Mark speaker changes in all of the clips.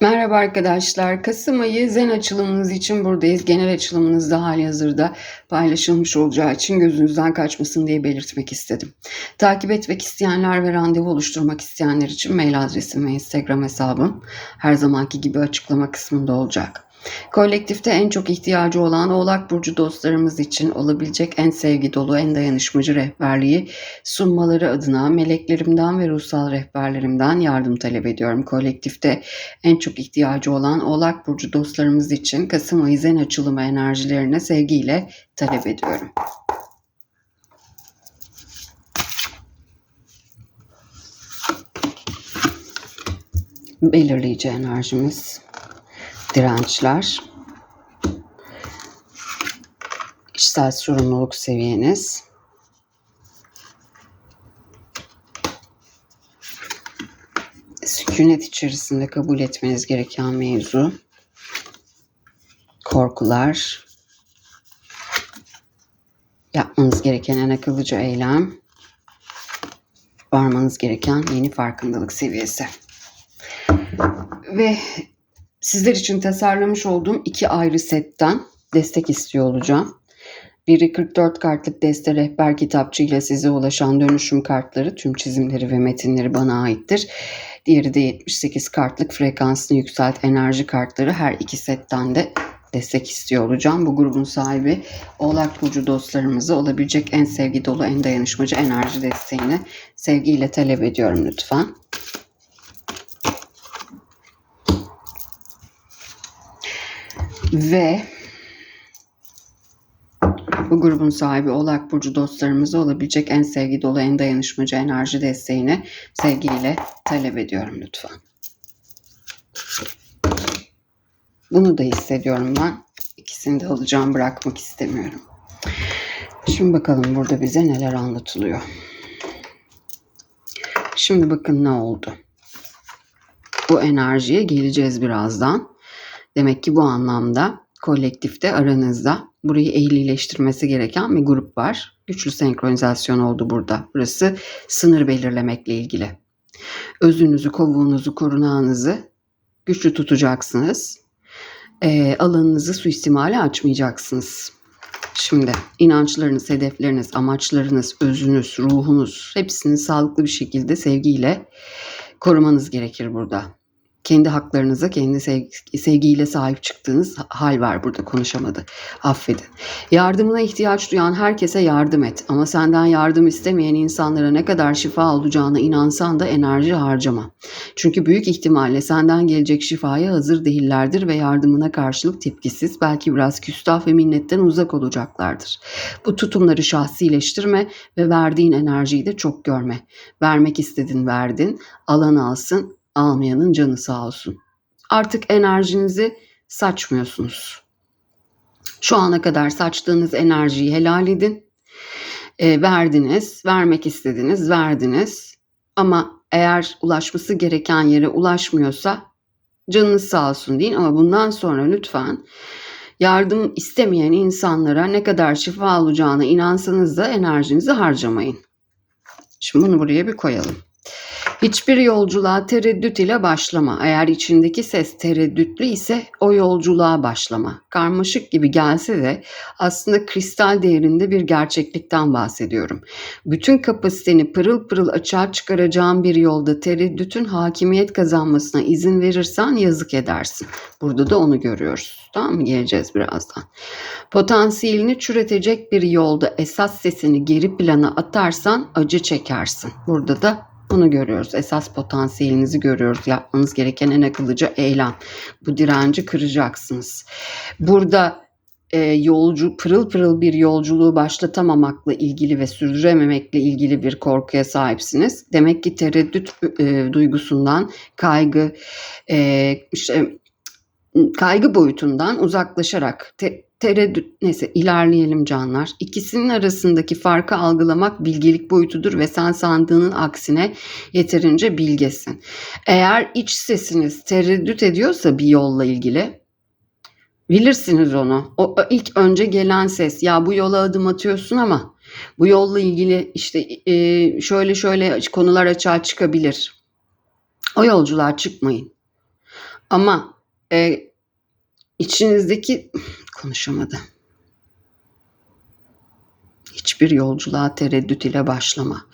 Speaker 1: Merhaba arkadaşlar. Kasım ayı zen açılımınız için buradayız. Genel açılımınız da hali hazırda paylaşılmış olacağı için gözünüzden kaçmasın diye belirtmek istedim. Takip etmek isteyenler ve randevu oluşturmak isteyenler için mail adresim ve Instagram hesabım her zamanki gibi açıklama kısmında olacak. Kolektifte en çok ihtiyacı olan Oğlak Burcu dostlarımız için olabilecek en sevgi dolu, en dayanışmacı rehberliği sunmaları adına meleklerimden ve ruhsal rehberlerimden yardım talep ediyorum. Kolektifte en çok ihtiyacı olan Oğlak Burcu dostlarımız için Kasım ayı zen açılımı enerjilerine sevgiyle talep ediyorum. Belirleyici enerjimiz dirençler, içsel sorumluluk seviyeniz, sükunet içerisinde kabul etmeniz gereken mevzu, korkular, yapmanız gereken en akıllıca eylem, varmanız gereken yeni farkındalık seviyesi. Ve sizler için tasarlamış olduğum iki ayrı setten destek istiyor olacağım. Biri 44 kartlık deste rehber kitapçı ile size ulaşan dönüşüm kartları, tüm çizimleri ve metinleri bana aittir. Diğeri de 78 kartlık frekansını yükselt enerji kartları her iki setten de destek istiyor olacağım. Bu grubun sahibi Oğlak Burcu dostlarımızı olabilecek en sevgi dolu, en dayanışmacı enerji desteğini sevgiyle talep ediyorum lütfen. Ve bu grubun sahibi Oğlak Burcu dostlarımıza olabilecek en sevgi dolu, en dayanışmacı enerji desteğini sevgiyle talep ediyorum lütfen. Bunu da hissediyorum ben. İkisini de alacağım, bırakmak istemiyorum. Şimdi bakalım burada bize neler anlatılıyor. Şimdi bakın ne oldu. Bu enerjiye geleceğiz birazdan. Demek ki bu anlamda kolektifte aranızda burayı ehlileştirmesi gereken bir grup var. Güçlü senkronizasyon oldu burada. Burası sınır belirlemekle ilgili. Özünüzü, kovuğunuzu, korunağınızı güçlü tutacaksınız. E, alanınızı suistimale açmayacaksınız. Şimdi inançlarınız, hedefleriniz, amaçlarınız, özünüz, ruhunuz hepsini sağlıklı bir şekilde sevgiyle korumanız gerekir burada kendi haklarınıza kendi sevgi, sevgiyle sahip çıktığınız hal var burada konuşamadı. Affedin. Yardımına ihtiyaç duyan herkese yardım et ama senden yardım istemeyen insanlara ne kadar şifa olacağına inansan da enerji harcama. Çünkü büyük ihtimalle senden gelecek şifaya hazır değillerdir ve yardımına karşılık tepkisiz, belki biraz küstah ve minnetten uzak olacaklardır. Bu tutumları şahsileştirme ve verdiğin enerjiyi de çok görme. Vermek istedin verdin, alan alsın, almayanın canı sağ olsun. Artık enerjinizi saçmıyorsunuz. Şu ana kadar saçtığınız enerjiyi helal edin. E, verdiniz, vermek istediniz, verdiniz. Ama eğer ulaşması gereken yere ulaşmıyorsa canınız sağ olsun deyin. Ama bundan sonra lütfen yardım istemeyen insanlara ne kadar şifa olacağına inansanız da enerjinizi harcamayın. Şimdi bunu buraya bir koyalım. Hiçbir yolculuğa tereddüt ile başlama. Eğer içindeki ses tereddütlü ise o yolculuğa başlama. Karmaşık gibi gelse de aslında kristal değerinde bir gerçeklikten bahsediyorum. Bütün kapasiteni pırıl pırıl açığa çıkaracağın bir yolda tereddütün hakimiyet kazanmasına izin verirsen yazık edersin. Burada da onu görüyoruz. Tamam mı? Geleceğiz birazdan. Potansiyelini çürütecek bir yolda esas sesini geri plana atarsan acı çekersin. Burada da bunu görüyoruz. Esas potansiyelinizi görüyoruz. Yapmanız gereken en akıllıca eylem. Bu direnci kıracaksınız. Burada e, yolcu pırıl pırıl bir yolculuğu başlatamamakla ilgili ve sürdürememekle ilgili bir korkuya sahipsiniz. Demek ki tereddüt e, duygusundan, kaygı, e, işte kaygı boyutundan uzaklaşarak te, tereddüt neyse ilerleyelim canlar. İkisinin arasındaki farkı algılamak bilgelik boyutudur ve sen sandığının aksine yeterince bilgesin. Eğer iç sesiniz tereddüt ediyorsa bir yolla ilgili bilirsiniz onu. O ilk önce gelen ses ya bu yola adım atıyorsun ama bu yolla ilgili işte şöyle şöyle konular açığa çıkabilir. O yolculuğa çıkmayın. Ama e, içinizdeki konuşamadı. Hiçbir yolculuğa tereddüt ile başlama.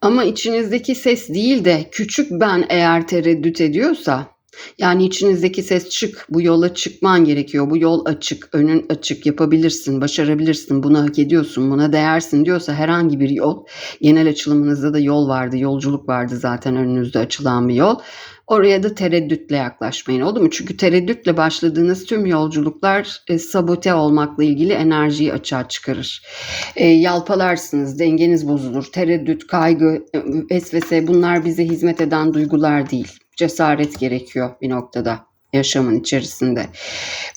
Speaker 1: Ama içinizdeki ses değil de küçük ben eğer tereddüt ediyorsa yani içinizdeki ses çık, bu yola çıkman gerekiyor. Bu yol açık, önün açık, yapabilirsin, başarabilirsin, bunu hak ediyorsun, buna değersin diyorsa herhangi bir yol, genel açılımınızda da yol vardı, yolculuk vardı zaten önünüzde açılan bir yol. Oraya da tereddütle yaklaşmayın oldu mu? Çünkü tereddütle başladığınız tüm yolculuklar e, sabote olmakla ilgili enerjiyi açığa çıkarır. E, yalpalarsınız, dengeniz bozulur. Tereddüt, kaygı, e, vesvese bunlar bize hizmet eden duygular değil cesaret gerekiyor bir noktada yaşamın içerisinde.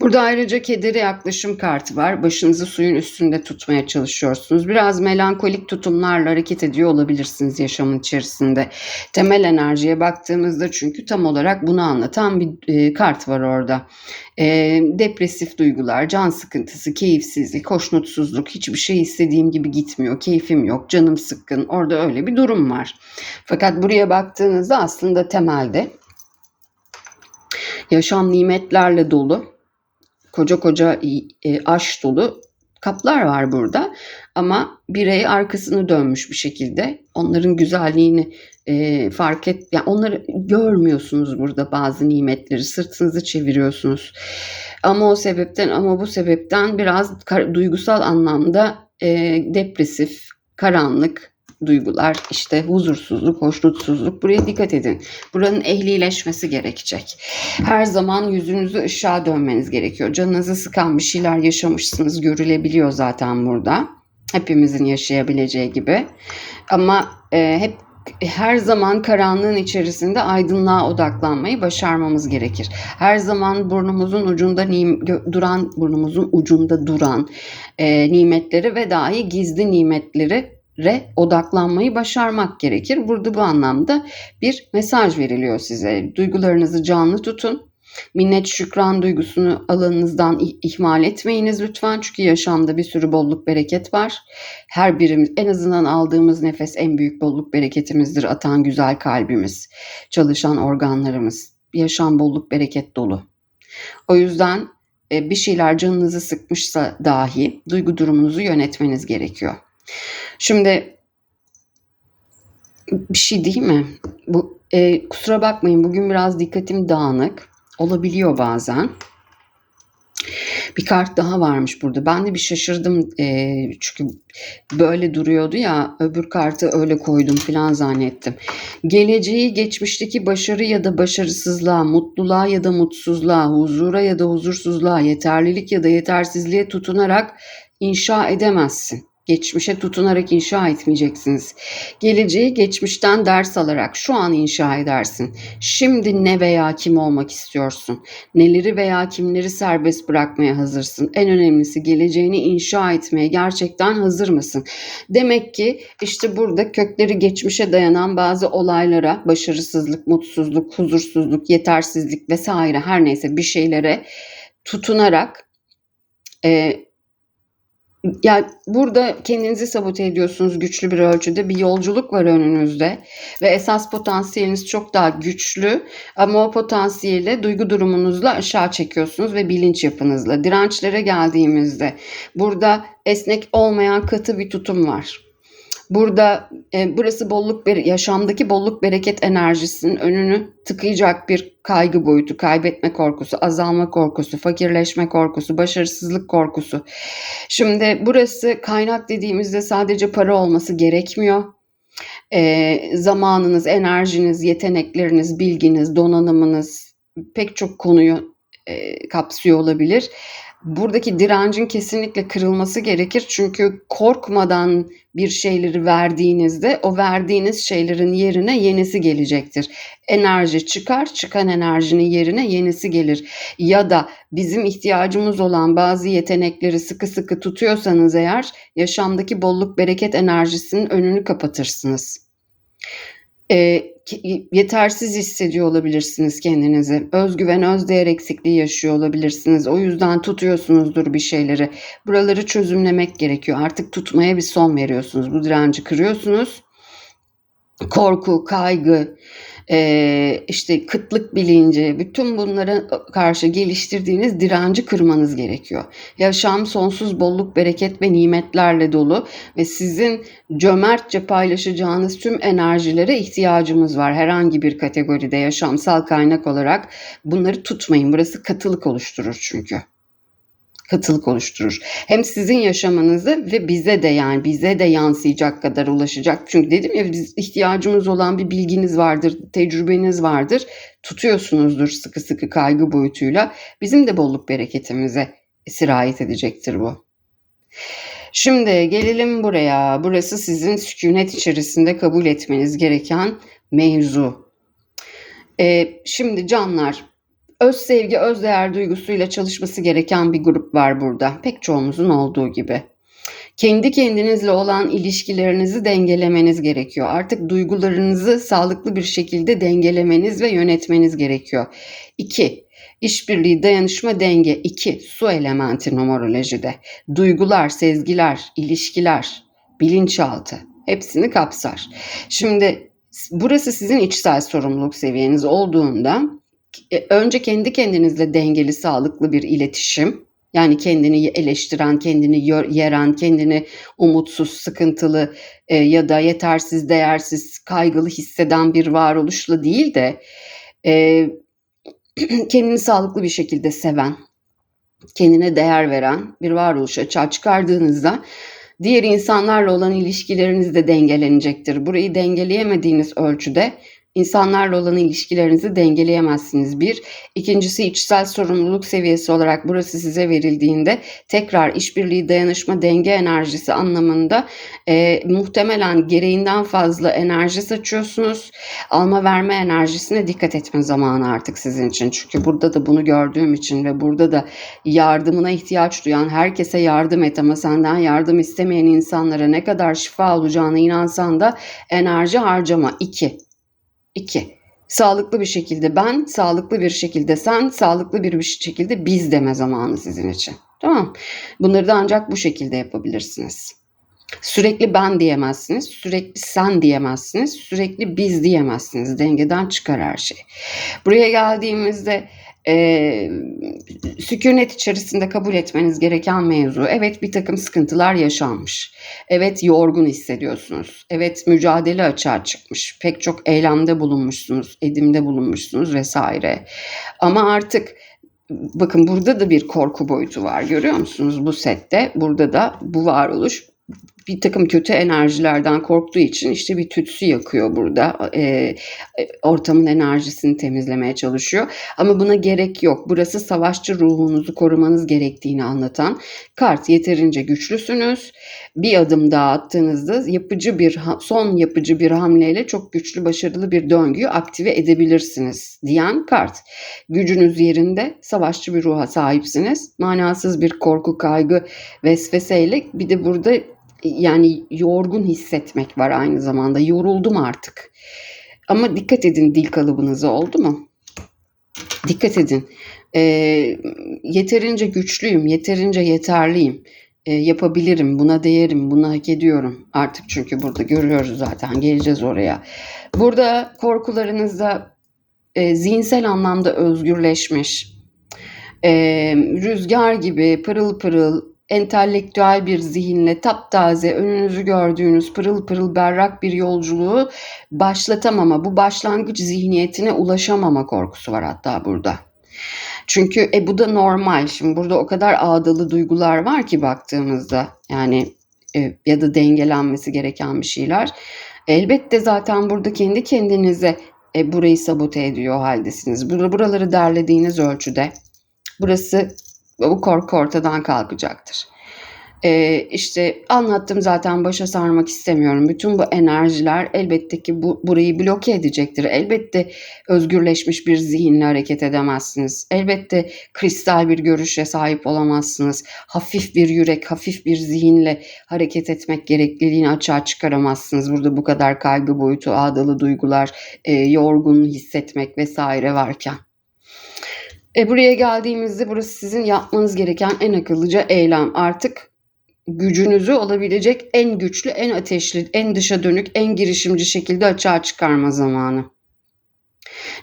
Speaker 1: Burada ayrıca kedere yaklaşım kartı var. Başınızı suyun üstünde tutmaya çalışıyorsunuz. Biraz melankolik tutumlarla hareket ediyor olabilirsiniz yaşamın içerisinde. Temel enerjiye baktığımızda çünkü tam olarak bunu anlatan bir e, kart var orada. E, depresif duygular, can sıkıntısı, keyifsizlik, hoşnutsuzluk, hiçbir şey istediğim gibi gitmiyor, keyfim yok, canım sıkkın. Orada öyle bir durum var. Fakat buraya baktığınızda aslında temelde Yaşam nimetlerle dolu. Koca koca e, aş dolu kaplar var burada. Ama birey arkasını dönmüş bir şekilde onların güzelliğini e, fark et, yani onları görmüyorsunuz burada bazı nimetleri sırtınızı çeviriyorsunuz. Ama o sebepten ama bu sebepten biraz duygusal anlamda e, depresif, karanlık, duygular, işte huzursuzluk, hoşnutsuzluk. Buraya dikkat edin. Buranın ehlileşmesi gerekecek. Her zaman yüzünüzü ışığa dönmeniz gerekiyor. Canınızı sıkan bir şeyler yaşamışsınız görülebiliyor zaten burada. Hepimizin yaşayabileceği gibi. Ama e, hep her zaman karanlığın içerisinde aydınlığa odaklanmayı başarmamız gerekir. Her zaman burnumuzun ucunda nim, duran, burnumuzun ucunda duran e, nimetleri ve dahi gizli nimetleri re odaklanmayı başarmak gerekir. Burada bu anlamda bir mesaj veriliyor size. Duygularınızı canlı tutun. Minnet şükran duygusunu alanınızdan ihmal etmeyiniz lütfen. Çünkü yaşamda bir sürü bolluk bereket var. Her birimiz en azından aldığımız nefes en büyük bolluk bereketimizdir. Atan güzel kalbimiz, çalışan organlarımız. Yaşam bolluk bereket dolu. O yüzden e, bir şeyler canınızı sıkmışsa dahi duygu durumunuzu yönetmeniz gerekiyor. Şimdi bir şey değil mi? Bu e, kusura bakmayın bugün biraz dikkatim dağınık. Olabiliyor bazen. Bir kart daha varmış burada. Ben de bir şaşırdım e, çünkü böyle duruyordu ya öbür kartı öyle koydum falan zannettim. Geleceği geçmişteki başarı ya da başarısızlığa, mutluluğa ya da mutsuzluğa, huzura ya da huzursuzluğa, yeterlilik ya da yetersizliğe tutunarak inşa edemezsin. Geçmişe tutunarak inşa etmeyeceksiniz. Geleceği geçmişten ders alarak şu an inşa edersin. Şimdi ne veya kim olmak istiyorsun? Neleri veya kimleri serbest bırakmaya hazırsın? En önemlisi geleceğini inşa etmeye gerçekten hazır mısın? Demek ki işte burada kökleri geçmişe dayanan bazı olaylara, başarısızlık, mutsuzluk, huzursuzluk, yetersizlik vesaire her neyse bir şeylere tutunarak e, ya burada kendinizi sabote ediyorsunuz güçlü bir ölçüde. Bir yolculuk var önünüzde ve esas potansiyeliniz çok daha güçlü ama o potansiyeli duygu durumunuzla aşağı çekiyorsunuz ve bilinç yapınızla. Dirençlere geldiğimizde burada esnek olmayan katı bir tutum var. Burada e, burası bolluk yaşamdaki bolluk bereket enerjisinin önünü tıkayacak bir kaygı boyutu, kaybetme korkusu, azalma korkusu, fakirleşme korkusu, başarısızlık korkusu. Şimdi burası kaynak dediğimizde sadece para olması gerekmiyor. E, zamanınız, enerjiniz, yetenekleriniz, bilginiz, donanımınız pek çok konuyu e, kapsıyor olabilir buradaki direncin kesinlikle kırılması gerekir. Çünkü korkmadan bir şeyleri verdiğinizde o verdiğiniz şeylerin yerine yenisi gelecektir. Enerji çıkar, çıkan enerjinin yerine yenisi gelir. Ya da bizim ihtiyacımız olan bazı yetenekleri sıkı sıkı tutuyorsanız eğer yaşamdaki bolluk bereket enerjisinin önünü kapatırsınız. Ee, yetersiz hissediyor olabilirsiniz kendinizi. Özgüven, özdeğer eksikliği yaşıyor olabilirsiniz. O yüzden tutuyorsunuzdur bir şeyleri. Buraları çözümlemek gerekiyor. Artık tutmaya bir son veriyorsunuz. Bu direnci kırıyorsunuz. Korku, kaygı, e, işte kıtlık bilinci, bütün bunlara karşı geliştirdiğiniz direnci kırmanız gerekiyor. Yaşam sonsuz bolluk, bereket ve nimetlerle dolu ve sizin cömertçe paylaşacağınız tüm enerjilere ihtiyacımız var. Herhangi bir kategoride yaşamsal kaynak olarak bunları tutmayın. Burası katılık oluşturur çünkü katılık oluşturur. Hem sizin yaşamanızı ve bize de yani bize de yansıyacak kadar ulaşacak. Çünkü dedim ya biz ihtiyacımız olan bir bilginiz vardır, tecrübeniz vardır. Tutuyorsunuzdur sıkı sıkı kaygı boyutuyla. Bizim de bolluk bereketimize sirayet edecektir bu. Şimdi gelelim buraya. Burası sizin sükunet içerisinde kabul etmeniz gereken mevzu. Ee, şimdi canlar öz sevgi, öz değer duygusuyla çalışması gereken bir grup var burada. Pek çoğumuzun olduğu gibi. Kendi kendinizle olan ilişkilerinizi dengelemeniz gerekiyor. Artık duygularınızı sağlıklı bir şekilde dengelemeniz ve yönetmeniz gerekiyor. 2. İşbirliği, dayanışma, denge. 2. Su elementi numerolojide. Duygular, sezgiler, ilişkiler, bilinçaltı hepsini kapsar. Şimdi burası sizin içsel sorumluluk seviyeniz olduğunda önce kendi kendinizle dengeli, sağlıklı bir iletişim. Yani kendini eleştiren, kendini yeren, kendini umutsuz, sıkıntılı e, ya da yetersiz, değersiz, kaygılı hisseden bir varoluşla değil de e, kendini sağlıklı bir şekilde seven, kendine değer veren bir varoluş açığa çıkardığınızda diğer insanlarla olan ilişkileriniz de dengelenecektir. Burayı dengeleyemediğiniz ölçüde İnsanlarla olan ilişkilerinizi dengeleyemezsiniz. Bir. İkincisi içsel sorumluluk seviyesi olarak burası size verildiğinde tekrar işbirliği, dayanışma, denge enerjisi anlamında e, muhtemelen gereğinden fazla enerji saçıyorsunuz. Alma verme enerjisine dikkat etme zamanı artık sizin için. Çünkü burada da bunu gördüğüm için ve burada da yardımına ihtiyaç duyan herkese yardım et ama senden yardım istemeyen insanlara ne kadar şifa olacağına inansan da enerji harcama. 2. 2. Sağlıklı bir şekilde ben, sağlıklı bir şekilde sen, sağlıklı bir şekilde biz deme zamanı sizin için. Tamam Bunları da ancak bu şekilde yapabilirsiniz. Sürekli ben diyemezsiniz, sürekli sen diyemezsiniz, sürekli biz diyemezsiniz. Dengeden çıkar her şey. Buraya geldiğimizde e, sükunet içerisinde kabul etmeniz gereken mevzu. Evet bir takım sıkıntılar yaşanmış. Evet yorgun hissediyorsunuz. Evet mücadele açığa çıkmış. Pek çok eylemde bulunmuşsunuz, edimde bulunmuşsunuz vesaire. Ama artık bakın burada da bir korku boyutu var görüyor musunuz bu sette? Burada da bu varoluş bir takım kötü enerjilerden korktuğu için işte bir tütsü yakıyor burada. E, ortamın enerjisini temizlemeye çalışıyor. Ama buna gerek yok. Burası savaşçı ruhunuzu korumanız gerektiğini anlatan kart. Yeterince güçlüsünüz. Bir adım daha attığınızda yapıcı bir son yapıcı bir hamleyle çok güçlü başarılı bir döngüyü aktive edebilirsiniz diyen kart. Gücünüz yerinde savaşçı bir ruha sahipsiniz. Manasız bir korku, kaygı, vesveseyle bir de burada yani yorgun hissetmek var aynı zamanda. Yoruldum artık. Ama dikkat edin dil kalıbınıza oldu mu? Dikkat edin. E, yeterince güçlüyüm, yeterince yeterliyim. E, yapabilirim, buna değerim, bunu hak ediyorum. Artık çünkü burada görüyoruz zaten, geleceğiz oraya. Burada korkularınızda e, zihinsel anlamda özgürleşmiş, e, rüzgar gibi pırıl pırıl, entelektüel bir zihinle taptaze önünüzü gördüğünüz pırıl pırıl berrak bir yolculuğu başlatamama, bu başlangıç zihniyetine ulaşamama korkusu var hatta burada. Çünkü e, bu da normal. Şimdi burada o kadar ağdalı duygular var ki baktığımızda yani e, ya da dengelenmesi gereken bir şeyler. Elbette zaten burada kendi kendinize e, burayı sabote ediyor haldesiniz. Burada buraları derlediğiniz ölçüde burası bu korku ortadan kalkacaktır. Ee, işte anlattım zaten başa sarmak istemiyorum. Bütün bu enerjiler elbette ki bu, burayı bloke edecektir. Elbette özgürleşmiş bir zihinle hareket edemezsiniz. Elbette kristal bir görüşe sahip olamazsınız. Hafif bir yürek, hafif bir zihinle hareket etmek gerekliliğini açığa çıkaramazsınız. Burada bu kadar kaygı boyutu, ağdalı duygular, e, yorgun hissetmek vesaire varken. E buraya geldiğimizde burası sizin yapmanız gereken en akıllıca eylem. Artık gücünüzü olabilecek en güçlü, en ateşli, en dışa dönük, en girişimci şekilde açığa çıkarma zamanı.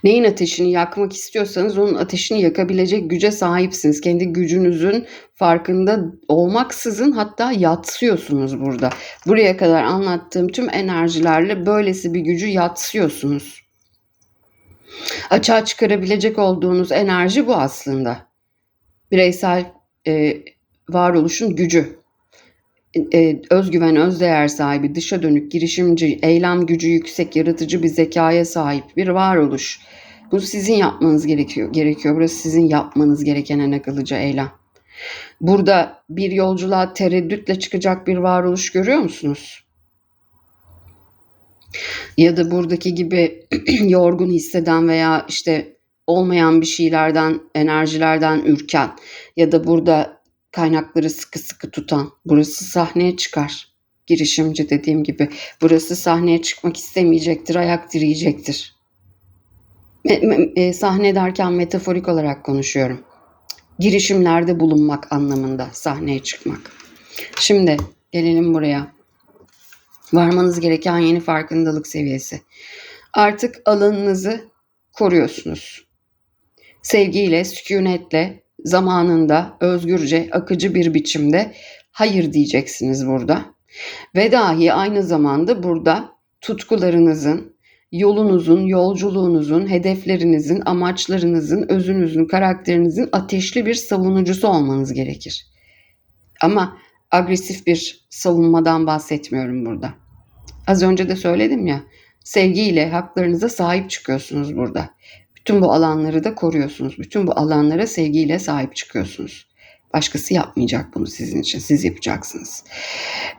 Speaker 1: Neyin ateşini yakmak istiyorsanız onun ateşini yakabilecek güce sahipsiniz. Kendi gücünüzün farkında olmaksızın hatta yatsıyorsunuz burada. Buraya kadar anlattığım tüm enerjilerle böylesi bir gücü yatsıyorsunuz. Açığa çıkarabilecek olduğunuz enerji bu aslında. Bireysel e, varoluşun gücü. E, özgüven, özdeğer sahibi, dışa dönük, girişimci, eylem gücü yüksek, yaratıcı bir zekaya sahip bir varoluş. Bu sizin yapmanız gerekiyor. gerekiyor. Burası sizin yapmanız gereken en akıllıca eylem. Burada bir yolculuğa tereddütle çıkacak bir varoluş görüyor musunuz? Ya da buradaki gibi yorgun hisseden veya işte olmayan bir şeylerden, enerjilerden ürken ya da burada kaynakları sıkı sıkı tutan, burası sahneye çıkar. Girişimci dediğim gibi burası sahneye çıkmak istemeyecektir, ayak direyecektir. Me- e, sahne derken metaforik olarak konuşuyorum. Girişimlerde bulunmak anlamında sahneye çıkmak. Şimdi gelelim buraya. Varmanız gereken yeni farkındalık seviyesi. Artık alanınızı koruyorsunuz. Sevgiyle, sükunetle, zamanında, özgürce, akıcı bir biçimde hayır diyeceksiniz burada. Ve dahi aynı zamanda burada tutkularınızın, yolunuzun, yolculuğunuzun, hedeflerinizin, amaçlarınızın, özünüzün, karakterinizin ateşli bir savunucusu olmanız gerekir. Ama agresif bir savunmadan bahsetmiyorum burada. Az önce de söyledim ya, sevgiyle haklarınıza sahip çıkıyorsunuz burada. Bütün bu alanları da koruyorsunuz. Bütün bu alanlara sevgiyle sahip çıkıyorsunuz. Başkası yapmayacak bunu sizin için. Siz yapacaksınız.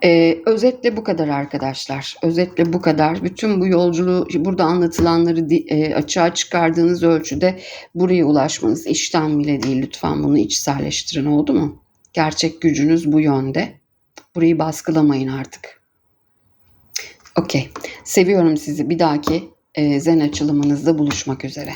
Speaker 1: Ee, özetle bu kadar arkadaşlar. Özetle bu kadar. Bütün bu yolculuğu burada anlatılanları e, açığa çıkardığınız ölçüde buraya ulaşmanız işten bile değil. Lütfen bunu içselleştirin oldu mu? Gerçek gücünüz bu yönde. Burayı baskılamayın artık. Okey. Seviyorum sizi. Bir dahaki e, zen açılımınızda buluşmak üzere.